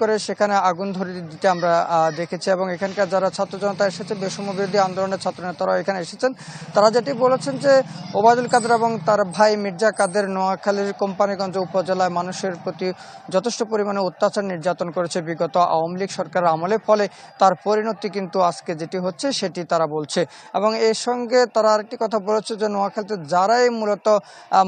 করে সেখানে আগুন ধরে দিতে আমরা দেখেছি এবং এখানকার যারা ছাত্র জনতা এসেছে, বৈষম্য বিরোধী আন্দোলনের ছাত্র নেতারাও এখানে এসেছেন। তারা যেটি বলেছেন যে, ওবায়দুল কাদের এবং তার ভাই মির্জা কাদের নোয়াখালীর কোম্পানিগঞ্জ উপজেলায় মানুষের প্রতি যথেষ্ট পরিমাণে অত্যাচার নির্যাতন করেছে বিগত আওয়ামী লীগ সরকারের আমলে। ফলে তার পরিণতি কিন্তু আজকে যেটি হচ্ছে, সেটি তারা বলছে। এবং এর সঙ্গে তারা আরেকটি কথা বলেছে যে, নোয়াখালীতে যারাই মূলত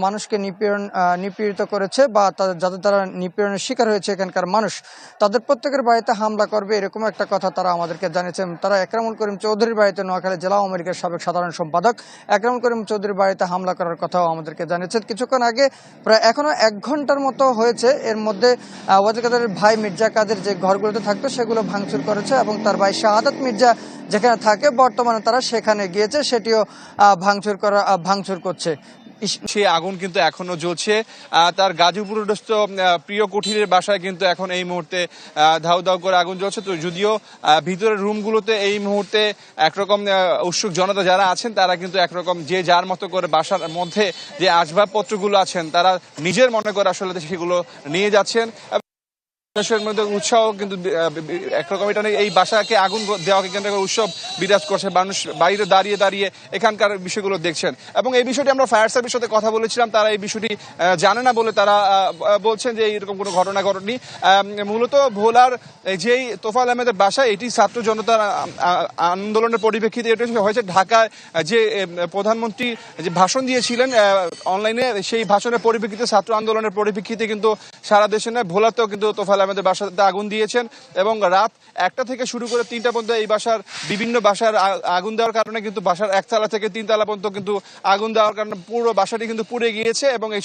মানুষকে নিপীড়ন নিপীড়িত করেছে বা যাদের তারা নিপীড়নের শিকার হয়েছে এখানকার মানুষ তাদের প্রত্যেকের বাড়িতে হামলা করবে, এরকম একটা কথা তারা আমাদেরকে জানিয়েছেন। তারা একরামুল করিম চৌধুরীর বাড়িতে নোয়াখালী জেলা আওয়ামী সাবেক সাধারণ সম্পাদক একরামুল করিম চৌধুরীর বাড়িতে হামলা করার কথাও আমাদেরকে জানিয়েছেন। কিছুক্ষণ আগে প্রায় এখনও এক ঘণ্টার মতো হয়েছে, এর মধ্যে ওয়াজির কাদের ভাই মির্জা কাদের যে ঘরগুলোতে থাকতো, সেগুলো ভাঙচুর করেছে এবং তার ভাই শাহাদাত মির্জা যেখানে থাকে, বর্তমানে তারা সেখানে গিয়েছে, সেটিও ভাঙচুর করা ভাঙচুর করছে। সেই আগুন কিন্তু এখনও জ্বলছে। তার গাজীপুরস্থ প্রিয় কুঠিরের বাসায় কিন্তু এখন এই মুহূর্তে ধাউ ধাউ করে আগুন জ্বলছে। তো যদিও ভিতরের রুমগুলোতে এই মুহূর্তে একরকম উৎসুক জনতা যারা আছেন, তারা কিন্তু একরকম যে যার মতো করে বাসার মধ্যে যে আসবাবপত্রগুলো আছেন, তারা নিজের মনে করে আসলে সেগুলো নিয়ে যাচ্ছেন। মানুষের মধ্যে উৎসাহ কিন্তু একরকম এটা এই বাসাকে আগুন দেওয়াকে কেন্দ্র করে উৎসব বিরাজ করছে। মানুষ বাইরে দাঁড়িয়ে দাঁড়িয়ে এখানকার বিষয়গুলো দেখছেন। এবং এই বিষয়টি আমরা ফায়ার সার্ভিস সাথে কথা বলেছিলাম, তারা এই বিষয়টি জানে না বলে তারা বলছেন যে এইরকম কোনো ঘটনা ঘটেনি। মূলত ভোলার যেই তোফাল আহমেদের বাসা, এটি ছাত্র জনতার আন্দোলনের পরিপ্রেক্ষিতে এটা হয়েছে। ঢাকায় যে প্রধানমন্ত্রী যে ভাষণ দিয়েছিলেন অনলাইনে, সেই ভাষণের পরিপ্রেক্ষিতে, ছাত্র আন্দোলনের পরিপ্রেক্ষিতে কিন্তু সারা দেশে নয়, ভোলাতেও কিন্তু তোফাল আহমেদের বাসাতে আগুন দিয়েছেন এবং রাত একটা থেকে শুরু করে তিনটা পর্যন্ত এই বাসার বিভিন্ন বাসার আগুন দেওয়ার কারণে কিন্তু বাসার একতলা থেকে তিনতলা পর্যন্ত কিন্তু আগুন দেওয়ার কারণে পুরো বাসাটি কিন্তু পুড়ে গিয়েছে এবং এই